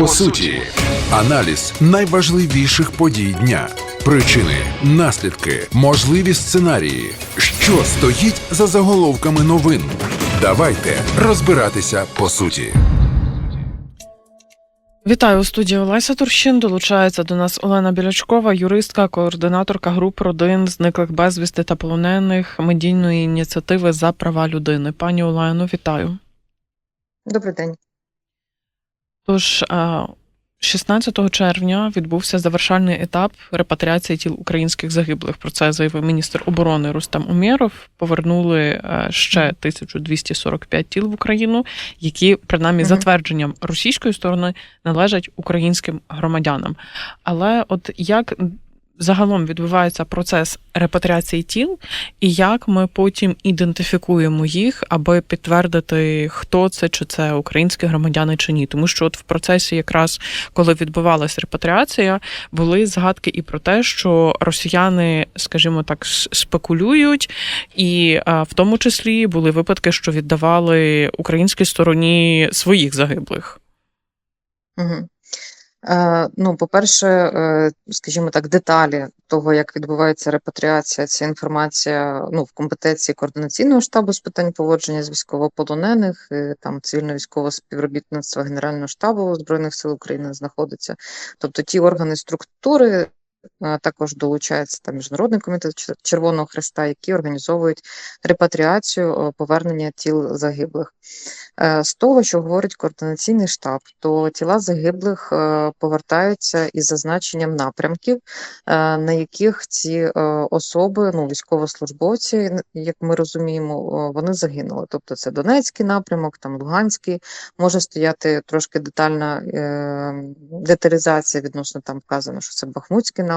по суті. Аналіз найважливіших подій дня, причини, наслідки, можливі сценарії. Що стоїть за заголовками новин? Давайте розбиратися по суті. Вітаю у студії Олеся Турщин. Долучається до нас Олена Білячкова, юристка, координаторка груп родин зниклих безвісти та полонених медійної ініціативи за права людини. Пані Олено, вітаю. Добрий день. Тож 16 червня відбувся завершальний етап репатріації тіл українських загиблих. Про це заявив міністр оборони Рустам Умєров. Повернули е, ще 1245 тіл в Україну, які принаймні за затвердженням російської сторони належать українським громадянам. Але от як загалом відбувається процес репатріації тіл, і як ми потім ідентифікуємо їх, аби підтвердити, хто це, чи це українські громадяни чи ні. Тому що от в процесі, якраз коли відбувалася репатріація, були згадки і про те, що росіяни, скажімо так, спекулюють, і в тому числі були випадки, що віддавали українській стороні своїх загиблих. Угу. Е, ну, по-перше, е, скажімо так, деталі того, як відбувається репатріація, ця інформація ну, в компетенції координаційного штабу з питань поводження з військовополонених, і, там цивільно-військового співробітництва Генерального штабу Збройних сил України знаходиться. Тобто ті органи структури. Також долучається там Міжнародний комітет Червоного Хреста, які організовують репатріацію повернення тіл загиблих. Е, З того, що говорить координаційний штаб, то тіла загиблих е, повертаються із зазначенням напрямків, е, на яких ці особи, ну військовослужбовці, як ми розуміємо, вони загинули. Тобто це Донецький напрямок, там Луганський, може стояти трошки детальна деталізація відносно там вказано, що це Бахмутський напрямок,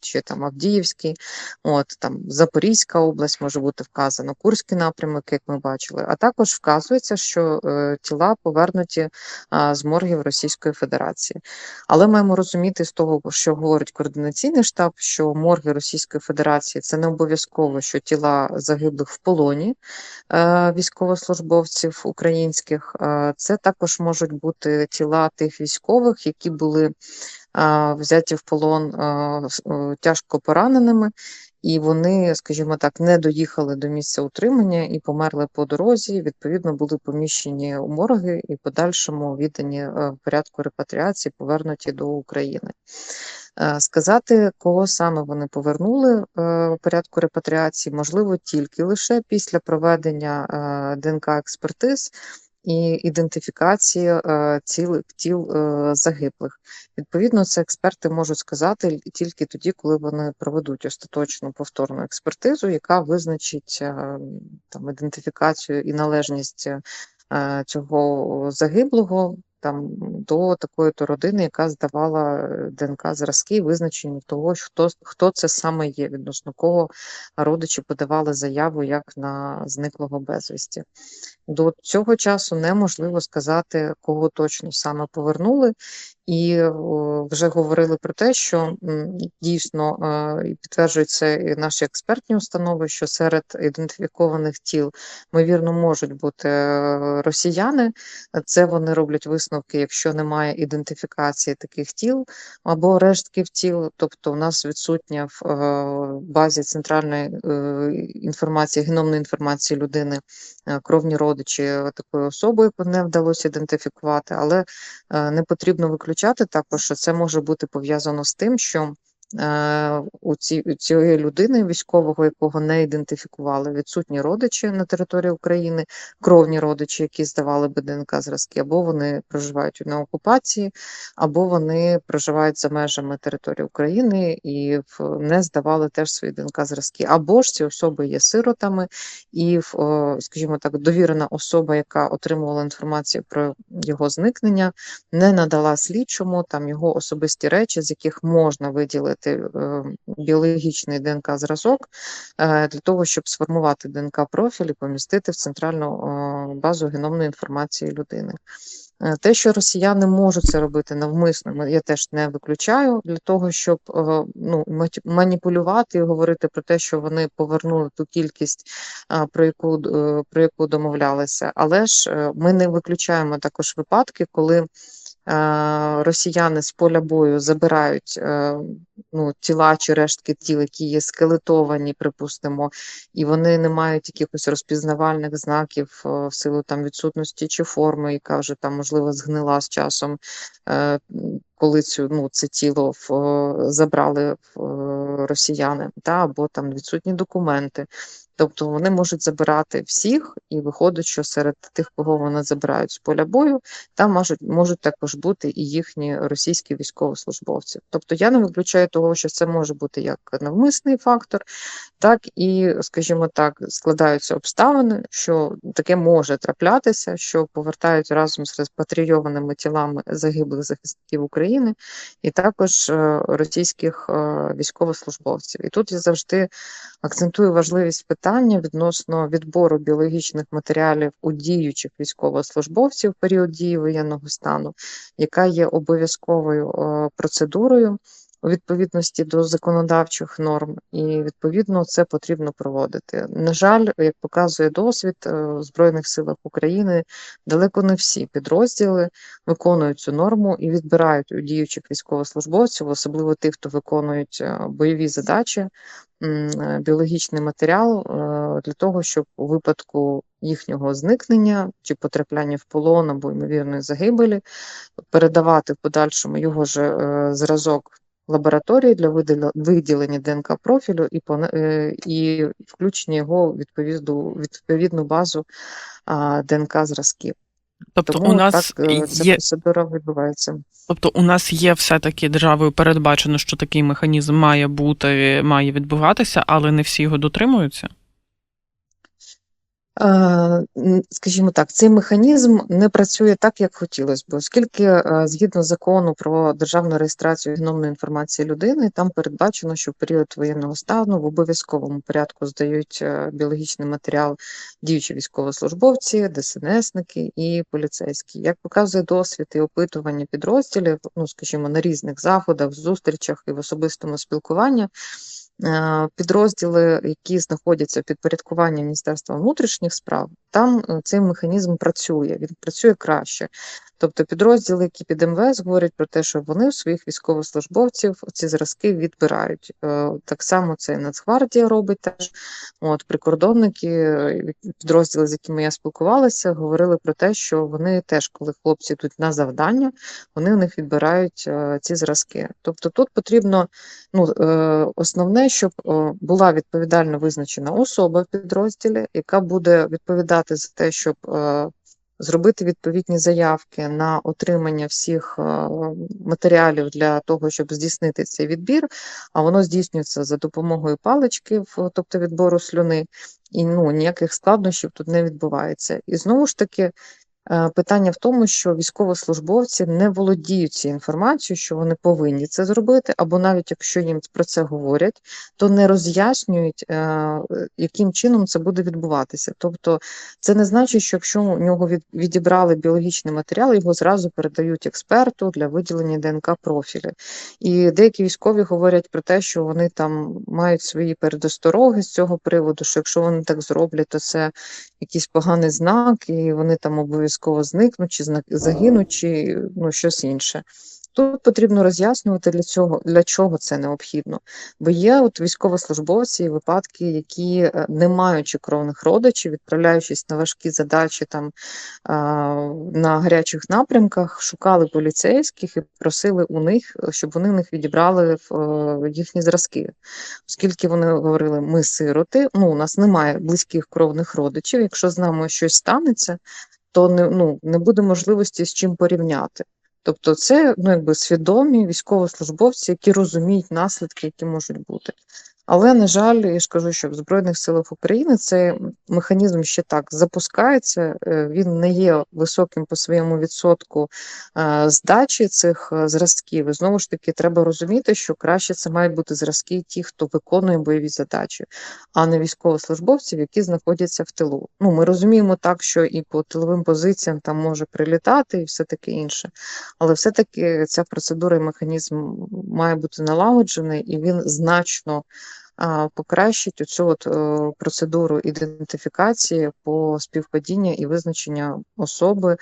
чи там Авдіївський, от там Запорізька область може бути вказано, Курський напрямок, як ми бачили. А також вказується, що е, тіла повернуті а, з моргів Російської Федерації. Але маємо розуміти з того, що говорить координаційний штаб, що морги Російської Федерації це не обов'язково, що тіла загиблих в полоні е, військовослужбовців українських. Е, Це також можуть бути тіла тих військових, які були взяті в полон е, тяжко пораненими, і вони, скажімо так, не доїхали до місця утримання і померли по дорозі. Відповідно, були поміщені у морги і подальшому віддані е, в порядку репатріації, повернуті до України. Е, Сказати, кого саме вони повернули у порядку репатріації, можливо, тільки лише після проведення ДНК експертиз і ідентифікації е, тіл, тіл е, загиблих. Відповідно, це експерти можуть сказати тільки тоді, коли вони проведуть остаточну повторну експертизу, яка визначить е, там ідентифікацію і належність цього загиблого там до такої то родини, яка здавала ДНК зразки, визначення того, хто, хто це саме є, відносно кого родичі подавали заяву як на зниклого безвісті. До цього часу неможливо сказати, кого точно саме повернули, і о, вже говорили про те, що дійсно е, підтверджуються і наші експертні установи, що серед ідентифікованих тіл, ймовірно, можуть бути е, росіяни. Це вони роблять висновки, якщо немає ідентифікації таких тіл або рештків тіл, тобто у нас відсутня в е, базі центральної е, інформації, геномної інформації людини е, кровні родичі такої особи, не вдалося ідентифікувати, але е, не потрібно виключати також, що це може бути пов'язано з тим, що е, у цієї людини, військового, якого не ідентифікували, відсутні родичі на території України, кровні родичі, які здавали би ДНК зразки, або вони проживають на окупації, або вони проживають за межами території України і не здавали теж свої ДНК зразки, або ж ці особи є сиротами, і, скажімо так, довірена особа, яка отримувала інформацію про його зникнення, не надала слідчому там його особисті речі, з яких можна виділити е, біологічний ДНК зразок е, для того, щоб сформувати ДНК профіль і помістити в центральну е, базу геномної інформації людини. Те, що росіяни можуть це робити навмисно, я теж не виключаю для того, щоб ну, маніпулювати і говорити про те, що вони повернули ту кількість, про яку, про яку домовлялися. Але ж ми не виключаємо також випадки, коли росіяни з поля бою забирають е, ну, тіла чи рештки тіл, які є скелетовані, припустимо, і вони не мають якихось розпізнавальних знаків е, в силу там відсутності чи форми, яка вже там можливо згнила з часом, е, коли цю ну це тіло в, е, забрали в, е, росіяни, та або там відсутні документи. Тобто вони можуть забирати всіх, і виходить, що серед тих, кого вони забирають з поля бою, там можуть можуть також бути і їхні російські військовослужбовці. Тобто я не виключаю того, що це може бути як навмисний фактор, так і, скажімо так, складаються обставини, що таке може траплятися, що повертають разом з розпатрійованими тілами загиблих захисників України, і також е, російських е, військовослужбовців. І тут я завжди акцентую важливість питання відносно відбору біологічних матеріалів у діючих військовослужбовців в період дії воєнного стану, яка є обов'язковою процедурою у відповідності до законодавчих норм, і відповідно це потрібно проводити. На жаль, як показує досвід е, в Збройних силах України, далеко не всі підрозділи виконують цю норму і відбирають у діючих військовослужбовців, особливо тих, хто виконують е, бойові задачі, е, біологічний матеріал е, для того, щоб у випадку їхнього зникнення чи потрапляння в полон або ймовірної загибелі передавати в подальшому його ж е, зразок лабораторії для виділення ДНК профілю і пона- е, і включення його в відповідну відповідну базу а, ДНК зразків. Тобто Тому у нас так е, ця є процедура відбувається. Тобто у нас є все-таки державою передбачено, що такий механізм має бути, має відбуватися, але не всі його дотримуються. Е, Скажімо так, цей механізм не працює так, як хотілося б, оскільки е, згідно закону про державну реєстрацію геномної інформації людини, там передбачено, що в період воєнного стану в обов'язковому порядку здають е, біологічний матеріал діючі військовослужбовці, ДСНСники і поліцейські. Як показує досвід і опитування підрозділів, ну скажімо, на різних заходах, зустрічах і в особистому спілкуванні. Е, Підрозділи, які знаходяться в підпорядкуванні Міністерства внутрішніх справ, там е, цей механізм працює, він працює краще. Тобто підрозділи, які під МВС говорять про те, що вони у своїх військовослужбовців ці зразки відбирають. Е, Так само це і Нацгвардія робить теж. От прикордонники, е, підрозділи, з якими я спілкувалася, говорили про те, що вони теж, коли хлопці йдуть на завдання, вони у них відбирають е, ці зразки. Тобто тут потрібно ну, основне, щоб була відповідально визначена особа в підрозділі, яка буде відповідати за те, щоб зробити відповідні заявки на отримання всіх е, матеріалів для того, щоб здійснити цей відбір, а воно здійснюється за допомогою палички, тобто відбору слюни, і ну, ніяких складнощів тут не відбувається. І знову ж таки, Питання в тому, що військовослужбовці не володіють цією інформацією, що вони повинні це зробити, або навіть якщо їм про це говорять, то не роз'яснюють, е, е, яким чином це буде відбуватися. Тобто, це не значить, що якщо у нього відібрали біологічний матеріал, його зразу передають експерту для виділення ДНК профілі. І деякі військові говорять про те, що вони там мають свої передостороги з цього приводу, що якщо вони так зроблять, то це якийсь поганий знак, і вони там обов'язково зникнуть, чи загинуть, чи ну, щось інше. Тут потрібно роз'яснювати для цього, для чого це необхідно. Бо є от військовослужбовці, і випадки, які е, не маючи кровних родичів, відправляючись на важкі задачі там на гарячих напрямках, шукали поліцейських і просили у них, щоб вони в них відібрали е, їхні зразки. Оскільки вони говорили, ми сироти, ну у нас немає близьких кровних родичів. Якщо з нами щось станеться, то не, ну, не буде можливості з чим порівняти. Тобто це ну, якби свідомі військовослужбовці, які розуміють наслідки, які можуть бути. Але, на жаль, я ж кажу, що в Збройних силах України цей механізм ще так запускається, е, він не є високим по своєму відсотку е, здачі цих е, зразків. І знову ж таки, треба розуміти, що краще це мають бути зразки ті, хто виконує бойові задачі, а не військовослужбовців, які знаходяться в тилу. Ну, ми розуміємо так, що і по тиловим позиціям там може прилітати, і все таке інше. Але все-таки ця процедура і механізм має бути налагоджений, і він значно покращить от е, процедуру ідентифікації по співпадіння і визначення особи,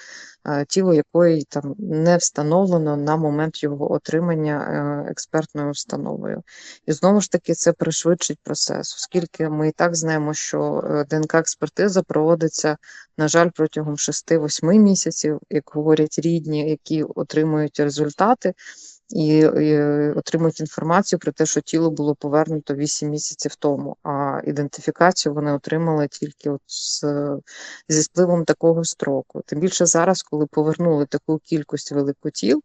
е, тіло якої там не встановлено на момент його отримання е, експертною установою. І знову ж таки це пришвидшить процес, оскільки ми і так знаємо, що ДНК-експертиза проводиться, на жаль, протягом 6-8 місяців, як говорять рідні, які отримують результати і, і отримують інформацію про те, що тіло було повернуто 8 місяців тому, а ідентифікацію вони отримали тільки от з, зі спливом такого строку. Тим більше зараз, коли повернули таку кількість велику тіл,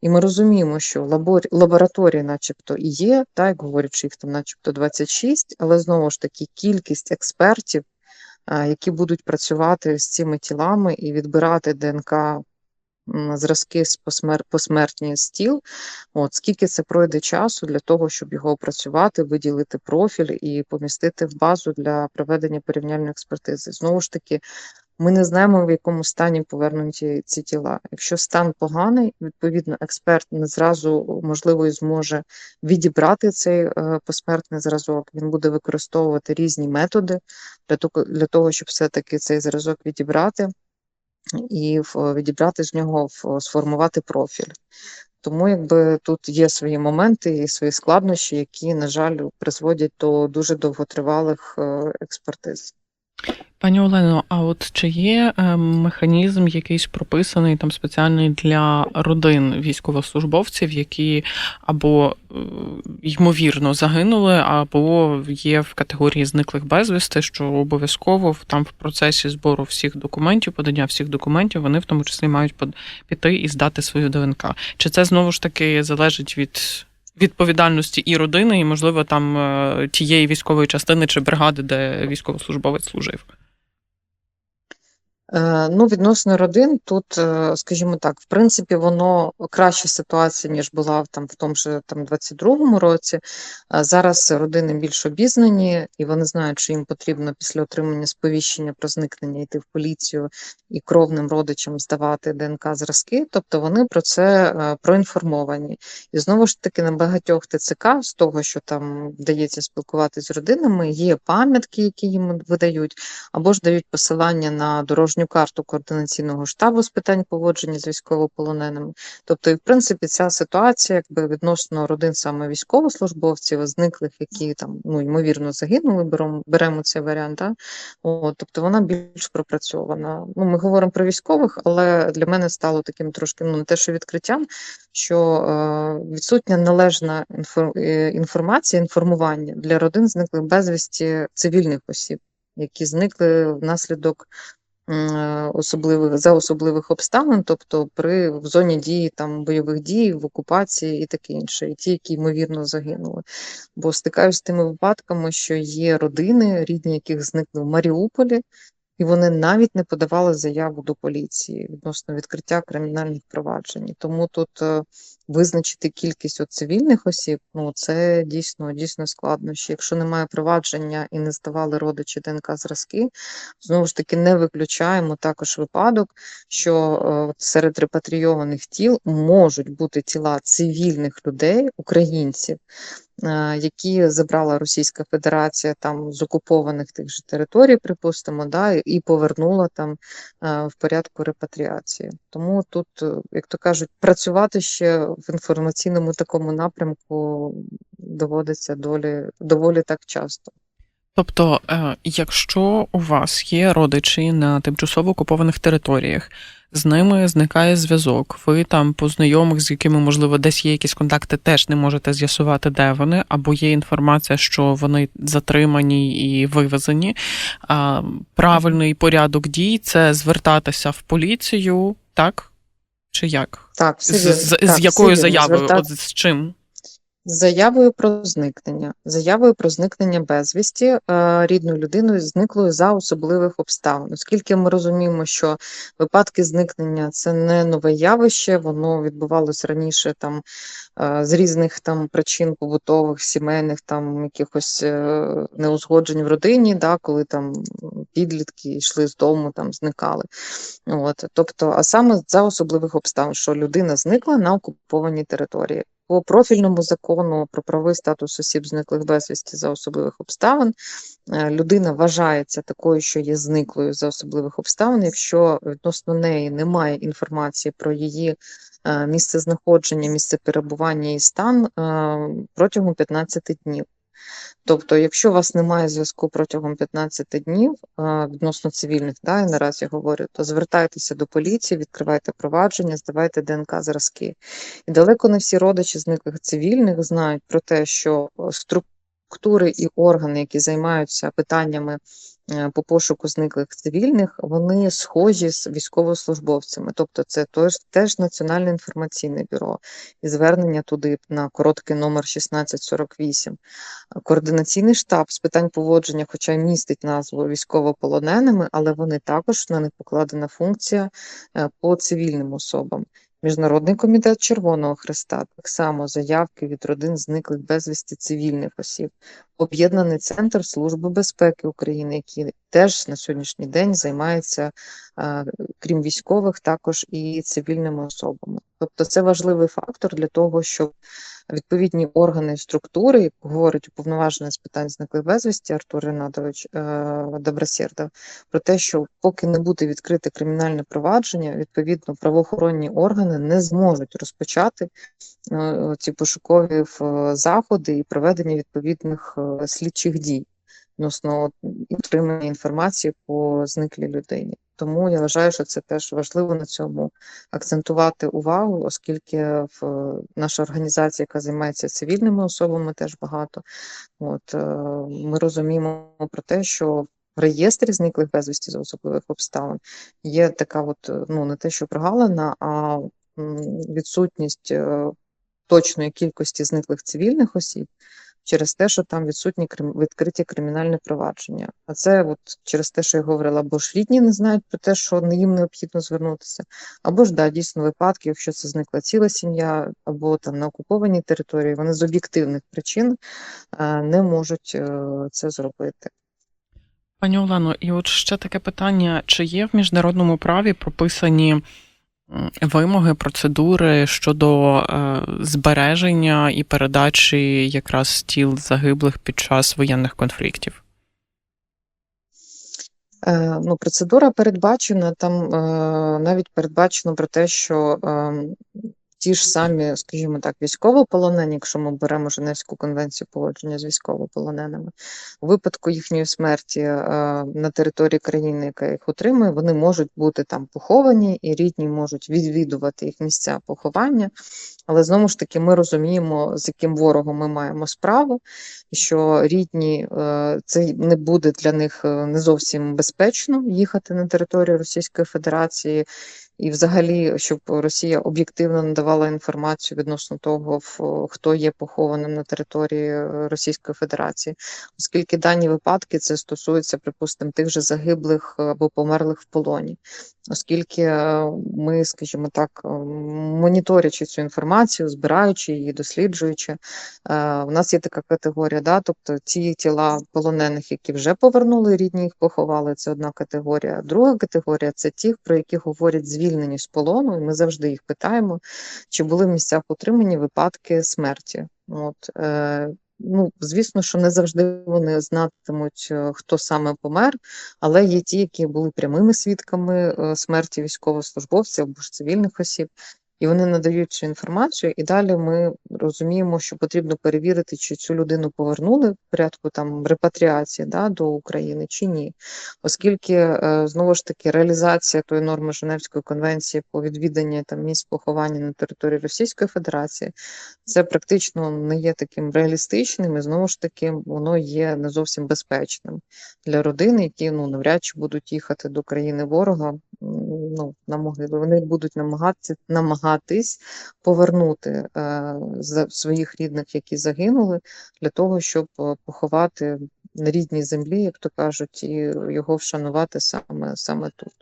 і ми розуміємо, що лабор... лабораторії, начебто, і є, так, що їх там начебто 26, але знову ж таки кількість експертів, які будуть працювати з цими тілами і відбирати ДНК зразки з посмер... посмертні з тіл, от скільки це пройде часу для того, щоб його опрацювати, виділити профіль і помістити в базу для проведення порівняльної експертизи. Знову ж таки, ми не знаємо, в якому стані повернуті ці тіла. Якщо стан поганий, відповідно, експерт не зразу можливо зможе відібрати цей е, посмертний зразок. Він буде використовувати різні методи для того, щоб все-таки цей зразок відібрати і відібрати з нього, сформувати профіль. Тому якби тут є свої моменти і свої складнощі, які, на жаль, призводять до дуже довготривалих е, експертиз. Пані Олено, а от чи є е, механізм якийсь прописаний там спеціальний для родин військовослужбовців, які або е, ймовірно загинули, або є в категорії зниклих безвісти, що обов'язково там в процесі збору всіх документів, подання всіх документів, вони в тому числі мають піти і здати свою ДНК. Чи це знову ж таки залежить від відповідальності і родини, і, можливо, там е, тієї військової частини чи бригади, де військовослужбовець служив? Е, Ну, відносно родин, тут, е, скажімо так, в принципі, воно краща ситуація, ніж була там в тому ж там 22-му році. Зараз родини більш обізнані, і вони знають, що їм потрібно після отримання сповіщення про зникнення йти в поліцію і кровним родичам здавати ДНК зразки. Тобто вони про це е, проінформовані. І знову ж таки, на багатьох ТЦК з того, що там вдається спілкуватися з родинами, є пам'ятки, які їм видають, або ж дають посилання на дорожню карту координаційного штабу з питань поводження з військовополоненими. Тобто, і в принципі, ця ситуація, якби відносно родин саме військовослужбовців, зниклих, які там ну ймовірно загинули, беремо беремо цей варіант. Да? От, тобто вона більш пропрацьована. Ну, ми говоримо про військових, але для мене стало таким трошки ну не те, що відкриттям, що е, відсутня належна е, інформація, інформування для родин зниклих безвісті цивільних осіб, які зникли внаслідок особливих за особливих обставин, тобто при в зоні дії там бойових дій, в окупації і таке інше, і ті, які ймовірно загинули. Бо стикаюся з тими випадками, що є родини, рідні яких зникли в Маріуполі, і вони навіть не подавали заяву до поліції відносно відкриття кримінальних проваджень. Тому тут е, визначити кількість цивільних осіб, ну це дійсно дійсно складнощі. Якщо немає провадження і не здавали родичі ДНК зразки, знову ж таки не виключаємо також випадок, що е, серед репатрійованих тіл можуть бути тіла цивільних людей, українців, які забрала Російська Федерація там з окупованих тих же територій, припустимо, да, і повернула там в порядку репатріації. Тому тут, е, як то кажуть, працювати ще в інформаційному такому напрямку доводиться долі, доволі так часто. Тобто, е, якщо у вас є родичі на тимчасово окупованих територіях, з ними зникає зв'язок, ви там по знайомих, з якими, можливо, десь є якісь контакти, теж не можете з'ясувати, де вони, або є інформація, що вони затримані і вивезені. А, Правильний порядок дій це звертатися в поліцію, так? Чи як? Так, все З, з, Так, з якою заявою? Звертати. От з чим? Заявою про зникнення, заявою про зникнення безвісті е, рідною людиною зниклою за особливих обставин, оскільки ми розуміємо, що випадки зникнення це не нове явище, воно відбувалось раніше там е, з різних там причин побутових, сімейних, там якихось е, неузгоджень в родині, да, коли там підлітки йшли з дому, там зникали. От, тобто, а саме за особливих обставин, що людина зникла на окупованій території. По профільному закону про правовий статус осіб зниклих безвісті за особливих обставин. е, Людина вважається такою, що є зниклою за особливих обставин, якщо відносно неї немає інформації про її е, місце знаходження, місце перебування і стан е, протягом 15 днів. Тобто, якщо у вас немає зв'язку протягом 15 днів відносно цивільних, да, і наразі говорю, то звертайтеся до поліції, відкривайте провадження, здавайте ДНК зразки. І далеко не всі родичі зниклих цивільних знають про те, що е, структури і органи, які займаються питаннями по пошуку зниклих цивільних, вони схожі з військовослужбовцями. Тобто, це теж, теж Національне інформаційне бюро і звернення туди на короткий номер 1648. Координаційний штаб з питань поводження, хоча й містить назву військовополоненими, але вони також на них покладена функція е, по цивільним особам. Міжнародний комітет Червоного Хреста так само заявки від родин зниклих безвісті цивільних осіб. Об'єднаний центр Служби безпеки України, який теж на сьогоднішній день займається, е, крім військових, також і цивільними особами. Тобто це важливий фактор для того, щоб відповідні органи структури, як говорить уповноважений з питань зниклих безвісті Артур Ренатович е, Добросєрдов, про те, що поки не буде відкрите кримінальне провадження, відповідно правоохоронні органи не зможуть розпочати е, ці пошукові заходи і проведення відповідних слідчих дій відносно отримання інформації по зниклій людині. Тому я вважаю, що це теж важливо на цьому акцентувати увагу, оскільки в наша організація, яка займається цивільними особами, теж багато. От е, ми розуміємо про те, що в реєстрі зниклих безвісті за особливих обставин є така, от ну не те, що прогалина, а відсутність е, точної кількості зниклих цивільних осіб. Через те, що там відсутні відкриті кримінальні провадження. А це от через те, що я говорила, або ж рідні не знають про те, що їм необхідно звернутися, або ж да, дійсно випадки, якщо це зникла ціла сім'я, або там на окупованій території, вони з об'єктивних причин е, не можуть е, це зробити. Пані Олено, і от ще таке питання: чи є в міжнародному праві прописані вимоги, процедури щодо е, збереження і передачі якраз тіл загиблих під час воєнних конфліктів? Е, Ну, процедура передбачена, там е, навіть передбачено про те, що е, ті ж самі, скажімо так, військовополонені, якщо ми беремо Женевську конвенцію поводження з військовополоненими, у випадку їхньої смерті е, на території країни, яка їх утримує, вони можуть бути там поховані, і рідні можуть відвідувати їх місця поховання. Але знову ж таки, ми розуміємо, з яким ворогом ми маємо справу, що рідні е, це не буде для них е, не зовсім безпечно їхати на територію Російської Федерації. І, взагалі, щоб Росія об'єктивно надавала інформацію відносно того, хто є похованим на території е, Російської Федерації, оскільки дані випадки це стосується, припустимо, тих же загиблих е, або померлих в полоні, оскільки е, ми, скажімо так, е, моніторячи цю інформацію, збираючи її, досліджуючи, е, у нас є така категорія, да, тобто ті тіла полонених, які вже повернули, рідні їх поховали, це одна категорія. Друга категорія це ті, про які говорять звільнені з полону, і ми завжди їх питаємо, чи були в місцях утримання випадки смерті. От, ну, звісно, що не завжди вони знатимуть, е, хто саме помер, але є ті, які були прямими свідками е, смерті військовослужбовців або ж цивільних осіб. І вони надають цю інформацію, і далі ми розуміємо, що потрібно перевірити, чи цю людину повернули в порядку там репатріації да, до України чи ні. Оскільки е, знову ж таки реалізація тої норми Женевської конвенції по відвіданні там місць поховання на території Російської Федерації, це практично не є таким реалістичним, і знову ж таки воно є не зовсім безпечним для родин, які ну навряд чи будуть їхати до країни ворога. Ну, на. Вони будуть намагатися намагатися намагатись повернути е, своїх рідних, які загинули, для того, щоб е, поховати на рідній землі, як то кажуть, і його вшанувати саме, саме тут.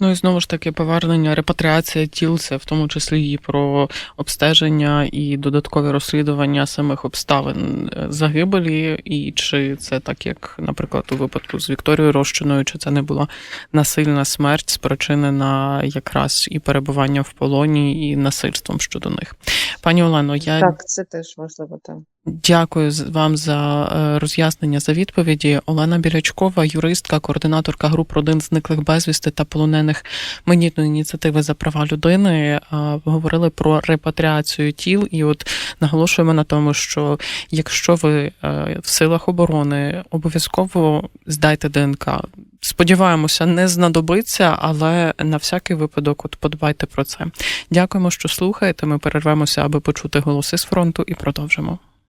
Ну і знову ж таки, повернення, репатріація тіл, це в тому числі і про обстеження і додаткові розслідування самих обставин е, загибелі, і чи це так, як, наприклад, у випадку з Вікторією Рощиною, чи це не була насильна смерть, спричинена якраз і перебуванням в полоні, і насильством щодо них. Пані Олено, я Так, це теж важливо. Так. Дякую вам за е, роз'яснення за відповіді. Олена Білячкова, юристка, координаторка груп родин зниклих безвісти та полонених манітної ініціативи за права людини. е, Говорили про репатріацію тіл, і от наголошуємо на тому, що якщо ви е, в силах оборони обов'язково здайте ДНК. Сподіваємося, не знадобиться, але на всякий випадок, от подбайте про це. Дякуємо, що слухаєте. Ми перервемося, аби почути голоси з фронту, і продовжимо.